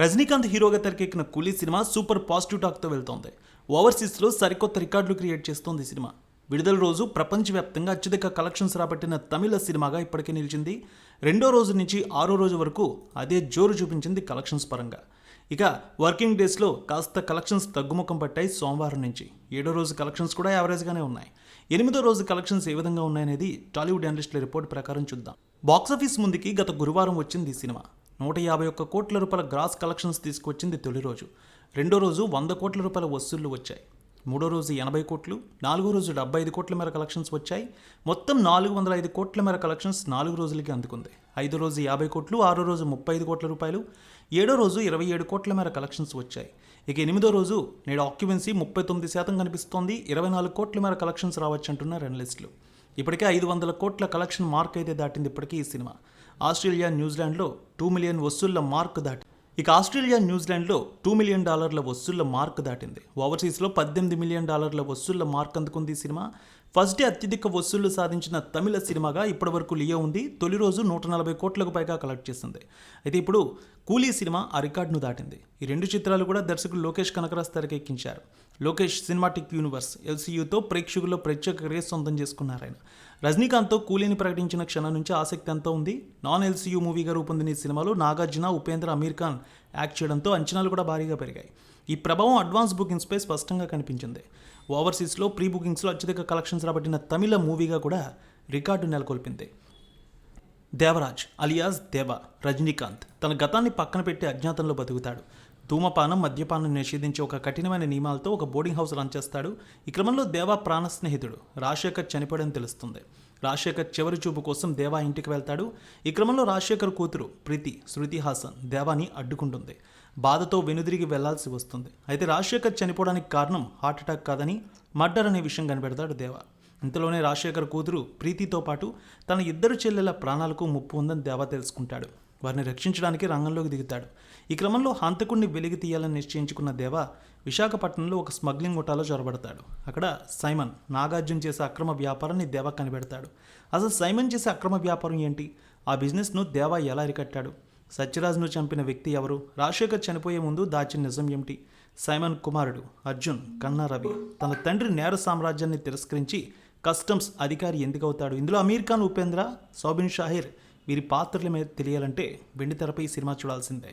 రజనీకాంత్ హీరోగా తెరకెక్కిన కూలీ సినిమా సూపర్ పాజిటివ్ టాక్తో వెళ్తోంది. ఓవర్సీస్లో సరికొత్త రికార్డులు క్రియేట్ చేస్తోంది సినిమా. విడుదల రోజు ప్రపంచవ్యాప్తంగా అత్యధిక కలెక్షన్స్ రాబట్టిన తమిళ సినిమాగా ఇప్పటికే నిలిచింది. రెండో రోజు నుంచి ఆరో రోజు వరకు అదే జోరు చూపించింది కలెక్షన్స్ పరంగా. ఇక వర్కింగ్ డేస్లో కాస్త కలెక్షన్స్ తగ్గుముఖం పట్టాయి సోమవారం నుంచి. ఏడో రోజు కలెక్షన్స్ కూడా యావరేజ్గానే ఉన్నాయి. ఎనిమిదో రోజు కలెక్షన్స్ ఏ విధంగా ఉన్నాయనేది టాలీవుడ్ అనలిస్టుల రిపోర్ట్ ప్రకారం చూద్దాం. బాక్సాఫీస్ ముందుకి గత గురువారం వచ్చింది ఈ సినిమా. నూట యాభై ఒక్క కోట్ల రూపాయల గ్రాస్ కలెక్షన్స్ తీసుకొచ్చింది తొలి రోజు. రెండో రోజు వంద కోట్ల రూపాయల వసూళ్ళు వచ్చాయి. మూడో రోజు ఎనభై కోట్లు నాలుగో రోజు డెబ్బై ఐదు కోట్ల మేర కలెక్షన్స్ వచ్చాయి. మొత్తం నాలుగు వందల ఐదు కోట్ల మేర కలెక్షన్స్ నాలుగు రోజులకి అందుకుంది. ఐదో రోజు యాభై కోట్లు ఆరో రోజు ముప్పై ఐదు కోట్ల రూపాయలు ఏడో రోజు ఇరవై ఏడు కోట్ల మేర కలెక్షన్స్ వచ్చాయి. ఇక ఎనిమిదో రోజు నేడు ఆక్యుపెన్సీ ముప్పై తొమ్మిది శాతం కనిపిస్తోంది ఇరవై నాలుగు కోట్ల మేర కలెక్షన్స్ రావచ్చు అంటున్నారు అనలిస్టులు ఇప్పటికే ఐదు వందల కోట్ల కలెక్షన్ మార్క్ అయితే దాటింది ఇప్పటికీ ఈ సినిమా. ఆస్ట్రేలియా న్యూజిలాండ్లో టూ మిలియన్ వసూళ్ళ మార్క్ దాటి ఇక ఆస్ట్రేలియా న్యూజిలాండ్లో టూ మిలియన్ డాలర్ల వసూళ్ళ మార్క్ దాటింది. ఓవర్సీస్లో పద్దెనిమిది మిలియన్ డాలర్ల వసూళ్ళ మార్క్ అందుకుంది ఈ సినిమా. ఫస్ట్ డే అత్యధిక వసూళ్ళు సాధించిన తమిళ సినిమాగా ఇప్పటివరకు లియో ఉంది. తొలి రోజు నూట నలభై కోట్లకు పైగా కలెక్ట్ చేసింది. అయితే ఇప్పుడు కూలీ సినిమా ఆ రికార్డును దాటింది. ఈ రెండు చిత్రాలు కూడా దర్శకుడు లోకేష్ కనకరాజ్ తెరకెక్కించారు. లోకేష్ సినిమాటిక్ యూనివర్స్ ఎల్సీయూతో ప్రేక్షకుల్లో ప్రత్యేక రేస్ సొంతం చేసుకున్నారు ఆయన. రజనీకాంత్తో కూలీని ప్రకటించిన క్షణం నుంచి ఆసక్తి ఎంతో ఉంది. నాన్ ఎల్సీయూ మూవీగా రూపొందిన ఈ సినిమాలో నాగార్జున ఉపేంద్ర అమీర్ ఖాన్ యాక్ట్ చేయడంతో అంచనాలు కూడా భారీగా పెరిగాయి. ఈ ప్రభావం అడ్వాన్స్ బుకింగ్స్పై స్పష్టంగా కనిపించింది. ఓవర్సీస్లో ప్రీ బుకింగ్స్లో అత్యధిక కలెక్షన్స్ రాబట్టిన తమిళ మూవీగా కూడా రికార్డు నెలకొల్పింది. దేవరాజ్ అలియాస్ దేవ రజనీకాంత్ తన గతాన్ని పక్కన పెట్టి అజ్ఞాతంలో బతుకుతాడు. ధూమపానం మద్యపానం నిషేధించే ఒక కఠినమైన నియమాలతో ఒక బోర్డింగ్ హౌస్ రన్ చేస్తాడు. ఈ క్రమంలో దేవా ప్రాణ స్నేహితుడు రాజశేఖర్ చనిపోయాడని తెలుస్తుంది. రాజశేఖర్ చివరి చూపు కోసం దేవా ఇంటికి వెళ్తాడు. ఈ క్రమంలో రాజశేఖర్ కూతురు ప్రీతి శృతి హాసన్ దేవాని అడ్డుకుంటుంది. బాధతో వెనుదిరిగి వెళ్ళాల్సి వస్తుంది. అయితే రాజశేఖర్ చనిపోవడానికి కారణం హార్ట్ అటాక్ కాదని మర్డర్ అనే విషయం కనిపెడతాడు దేవా. ఇంతలోనే రాజశేఖర్ కూతురు ప్రీతితో పాటు తన ఇద్దరు చెల్లెల ప్రాణాలకు ముప్పు ఉందని దేవా తెలుసుకుంటాడు. వారిని రక్షించడానికి రంగంలోకి దిగుతాడు. ఈ క్రమంలో హంతకుడిని వెలిగి తీయాలని నిశ్చయించుకున్న దేవా విశాఖపట్నంలో ఒక స్మగ్లింగ్ ముఠాలో చొరబడతాడు. అక్కడ సైమన్ నాగార్జున చేసే అక్రమ వ్యాపారాన్ని దేవా కనిపెడతాడు. అసలు సైమన్ చేసే అక్రమ వ్యాపారం ఏంటి? ఆ బిజినెస్ను దేవా ఎలా అరికట్టాడు? సత్యరాజ్ను చంపిన వ్యక్తి ఎవరు? రాజశేఖర్ చనిపోయే ముందు దాచిన నిజం ఏమిటి? సైమన్ కుమారుడు అర్జున్ కన్నా రవి తన తండ్రి నేర సామ్రాజ్యాన్ని తిరస్కరించి కస్టమ్స్ అధికారి ఎందుకు అవుతాడు? ఇందులో అమీర్ ఖాన్ ఉపేంద్ర సౌబిన్ షాహిర్ వీరి పాత్రల మీద తెలియాలంటే వెండితెరపై సినిమా చూడాల్సిందే.